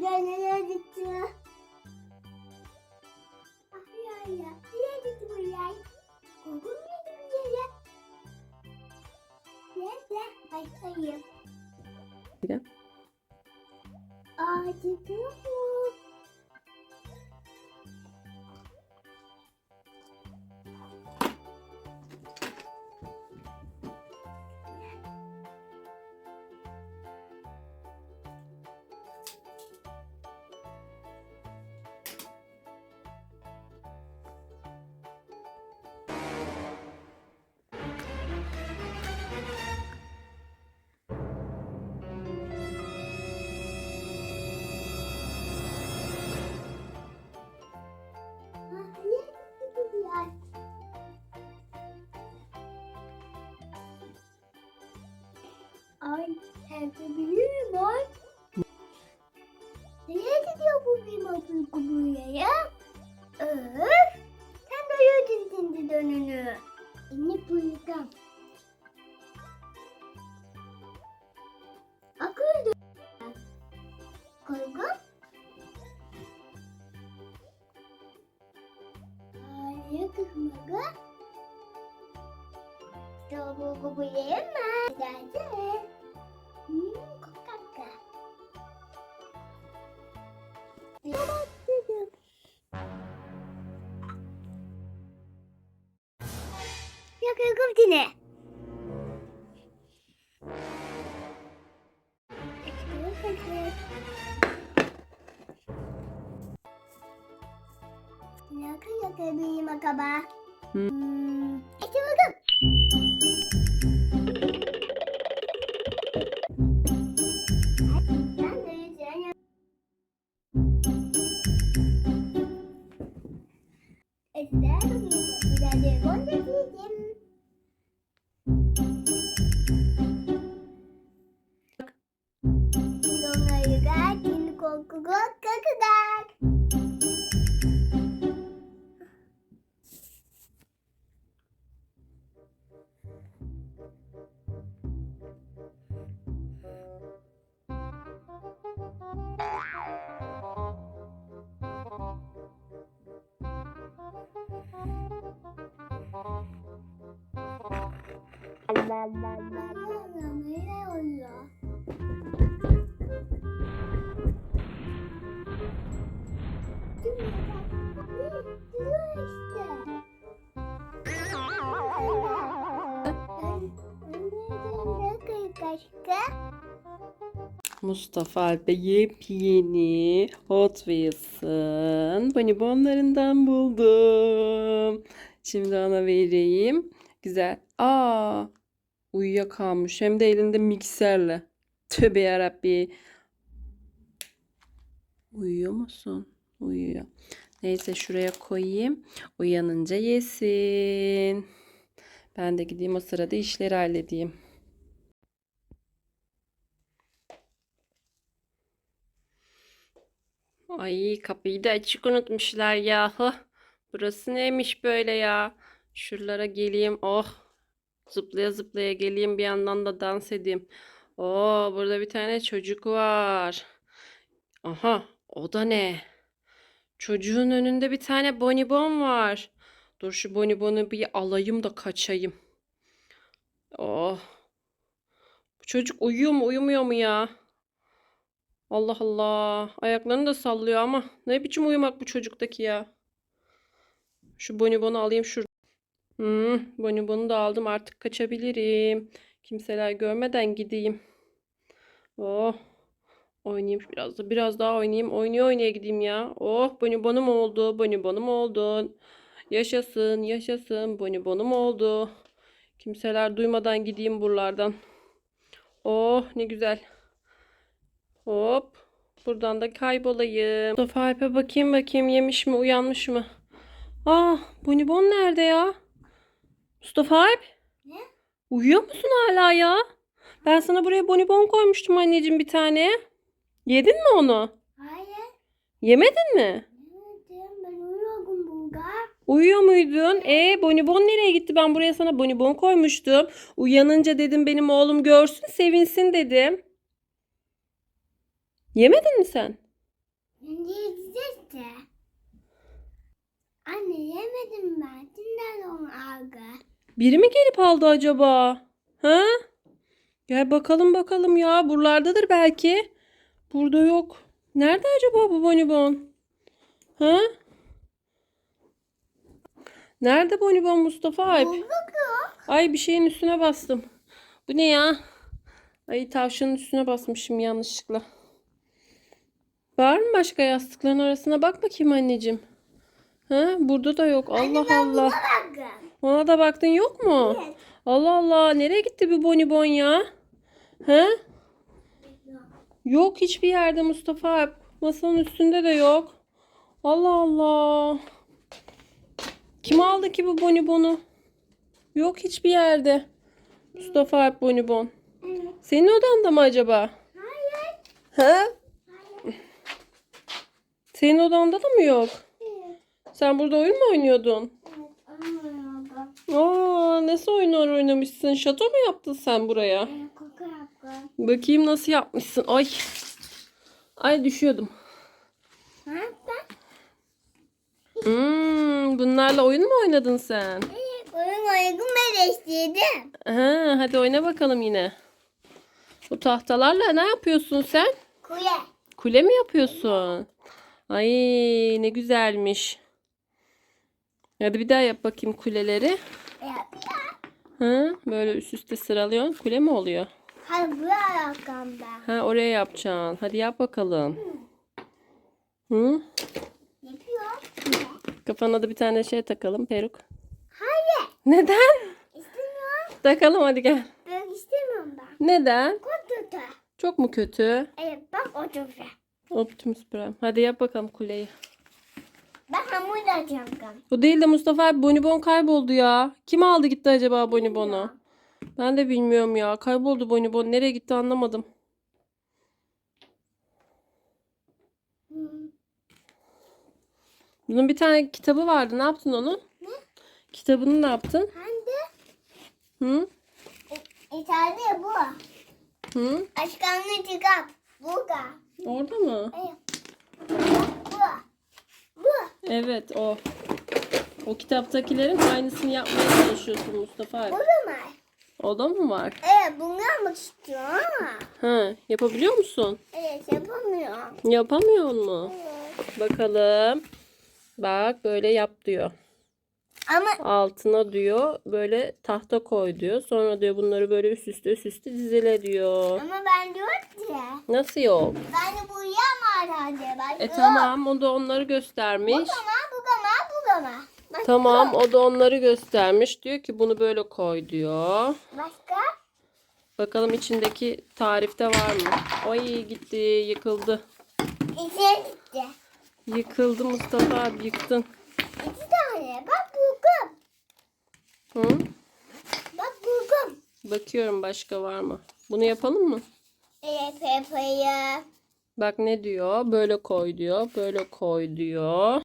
Burada nereye gitti? Ay ya. Nereye gitti bu yay? Kokun yedi bu yaya. Nerede? Başlayayım. Gel. Acıdı mı? Ah, Ay evde biri mi var? Nereye gidiyor bu bir uyku buraya? Öf! Sen doyurdun şimdi dönünü. İnip uyuyacağım. Akıllı Korku? Ay kızmadı. Çabuk uyuyamaz. Zaten. Hmm, kokaka. Tamam dedim. Yakaladım seni. Ne yakalayayım acaba? Hmm. dog. 엄마, 엄마, 엄마. 엄마, 왜 이래, 올라? Mustafa Alp'e yepyeni Hot Wheels'ın bonibonlarından buldum. Şimdi ona vereyim. Güzel. Aa, uyuyakalmış. Hem de elinde mikserle. Tövbe yarabbi. Uyuyor musun? Uyuyor. Neyse şuraya koyayım. Uyanınca yesin. Ben de gideyim o sırada işleri halledeyim. Ay kapıyı da açık unutmuşlar yahu. Burası neymiş böyle ya? Şuralara geleyim. Oh. Zıplaya zıplaya geleyim bir yandan da dans edeyim. Oo burada bir tane çocuk var. Aha o da ne? Çocuğun önünde bir tane bonibon var. Dur şu bonibonu bir alayım da kaçayım. Oh. Bu çocuk uyuyor mu uyumuyor mu ya? Allah Allah. Ayaklarını da sallıyor ama ne biçim uyumak bu çocuktaki ya. Şu bonibonu alayım şurada. Hmm, bonibonu da aldım artık kaçabilirim. Kimseler görmeden gideyim. Oh. Oynayayım biraz da biraz daha oynayayım. Oynaya oynaya gideyim ya. Oh bonibonum oldu. Bonibonum oldu. Yaşasın yaşasın. Bonibonum oldu. Kimseler duymadan gideyim buralardan. Oh ne güzel. Hop. Buradan da kaybolayım. Mustafa Alp'e bakayım bakayım yemiş mi uyanmış mı? Aa bonibon nerede ya? Mustafa Alp? Ne? Uyuyor musun hala ya? Ben sana buraya bonibon koymuştum anneciğim bir tane. Yedin mi onu? Hayır. Yemedin mi? Yemedim. Ben uyuyorum burada. Uyuyor muydun? E bonibon nereye gitti? Ben buraya sana bonibon koymuştum. Uyanınca dedim benim oğlum görsün sevinsin dedim. Yemedin mi sen? Yiyeceğiz de. Anne yemedim ben. Dinlen onu algı. Biri mi gelip aldı acaba? Ha? Gel bakalım bakalım ya. Buralardadır belki. Burada yok. Nerede acaba bu bonibon? Ha? Nerede bonibon Mustafa Alp? Ay bir şeyin üstüne bastım. Bu ne ya? Ay tavşanın üstüne basmışım yanlışlıkla. Var mı başka yastıkların arasına? Bak bakayım anneciğim. Ha? Burada da yok. Allah Allah. Bakın. Ona da baktın yok mu? Evet. Allah Allah. Nereye gitti bu bonibon ya? He? Yok hiçbir yerde Mustafa Alp. Masanın üstünde de yok. Allah Allah. Kim aldı ki bu bonibonu? Yok hiçbir yerde. Mustafa Alp bonibon. Evet. Senin odanda mı acaba? Hayır. He? Senin odanda da mı yok? Evet. Sen burada oyun mu oynuyordun? Evet. Anlıyorum. Aa, nasıl oyunlar oynamışsın? Şato mu yaptın sen buraya? Evet. Koku yaptım. Bakayım nasıl yapmışsın. Ay. Ay düşüyordum. Ha ben? Hmm, bunlarla oyun mu oynadın sen? Evet. Oyun uygun eleştirdim. Ha, hadi oyna bakalım yine. Bu tahtalarla ne yapıyorsun sen? Kule. Kule mi yapıyorsun? Ay ne güzelmiş. Hadi bir daha yap bakayım kuleleri. Ha, böyle üst üste sıralıyorsun. Kule mi oluyor? Hayır bu alakamda. Ha, oraya yapacaksın. Hadi yap bakalım. Hı? Yapıyor. Kafana da bir tane şey takalım. Peruk. Hayır. Neden? İstemiyorum. Takalım hadi gel. Ben istemiyorum ben. Neden? Kutuda. Çok mu kötü? Evet bak oturdu. Optimus Prime. Hadi yap bakalım kuleyi. Ben hamur yapacağım. O değil de Mustafa abi bonibon kayboldu ya. Kim aldı gitti acaba bonibonu? Ben de bilmiyorum ya. Kayboldu bonibon. Nereye gitti anlamadım. Bunun bir tane kitabı vardı. Ne yaptın onu? Ne? Kitabını ne yaptın? Hande Hı? İtalya bu. Hı? Aşkanlı çıkar. Burada. Orada mı? Evet. O. O kitaptakilerin aynısını yapmaya çalışıyorsun Mustafa abi. Bu da mı? O da mı var? Evet bunu yapmak istiyorum ama. Ha, yapabiliyor musun? Evet yapamıyorum. Yapamıyor mu? Evet. Bakalım. Bak böyle yap diyor. Ama Altına diyor böyle tahta koy diyor. Sonra diyor bunları böyle üst üste üst üste dizile diyor. ama ben diyorum ki. Nasıl yok? Ben de bu yapma herhalde. Ben E yok. tamam o da onları Bu göstermiş. gama bu gama bu gama. Başka? Tamam o da onları göstermiş. Diyor ki bunu böyle koy diyor. Başka? Bakalım içindeki tarifte var mı? Ay gitti yıkıldı. İçeri gitti. Yıkıldı Mustafa abi yıktın. İki tane. Bak buldum. Hı? Bak buldum. Bakıyorum başka var mı? Bunu yapalım mı? Evet yapayım. Bak ne diyor? Böyle koy diyor. Böyle koy diyor.